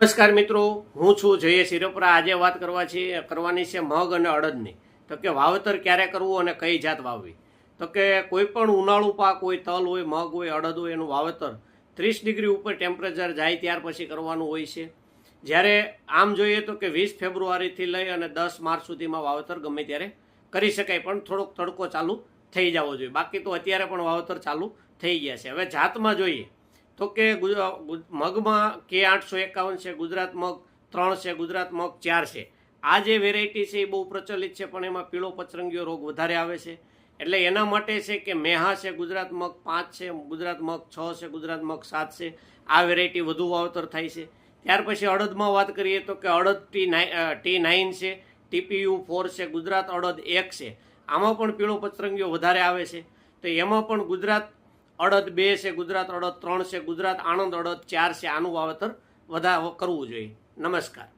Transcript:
નમસ્કાર મિત્રો, હું છું જય શિરોપરા આજે વાત કરવા છે, કરવાની છે મગ અને અડદની. તો કે વાવેતર ક્યારે કરવું અને કઈ જાત વાવવી? તો કે કોઈ પણ ઉનાળુ પાક હોય, તલ હોય, મગ હોય, અડદ હોય, એનું વાવેતર ત્રીસ ડિગ્રી ઉપર ટેમ્પરેચર જાય ત્યાર પછી કરવાનું હોય છે. જ્યારે આમ જોઈએ તો કે વીસ ફેબ્રુઆરીથી લઈ અને દસ માર્ચ સુધીમાં વાવેતર ગમે ત્યારે કરી શકાય, પણ થોડોક તડકો ચાલુ થઈ જવો જોઈએ. બાકી તો અત્યારે પણ વાવેતર ચાલુ થઈ ગયા છે. હવે જાતમાં જોઈએ તો કે મગમાં કે આઠસો એકાવન છે, ગુજરાત મગ ત્રણ છે, ગુજરાત મગ ચાર છે. આ જે વેરાયટી છે એ બહુ પ્રચલિત છે, પણ એમાં પીળો પચરંગીઓ રોગ વધારે આવે છે. એટલે એના માટે છે કે મેહા છે, ગુજરાત મગ પાંચ છે, ગુજરાત મગ છ છે, ગુજરાત મગ સાત છે, આ વેરાયટી વધુ વાવતર થાય છે. ત્યાર પછી અડદમાં વાત કરીએ તો કે અડદ ટી નાઇન ટી નાઇન છે ટીપીયુ ફોર છે, ગુજરાત અડદ એક છે. આમાં પણ પીળો પચરંગીઓ વધારે આવે છે. તો એમાં પણ ગુજરાત અડદ બે છે ગુજરાત અડદ, ત્રણ છે ગુજરાત, આણંદ અડદ ચાર છે. આનું વાવેતર વધારે કરવું જોઈએ. નમસ્કાર.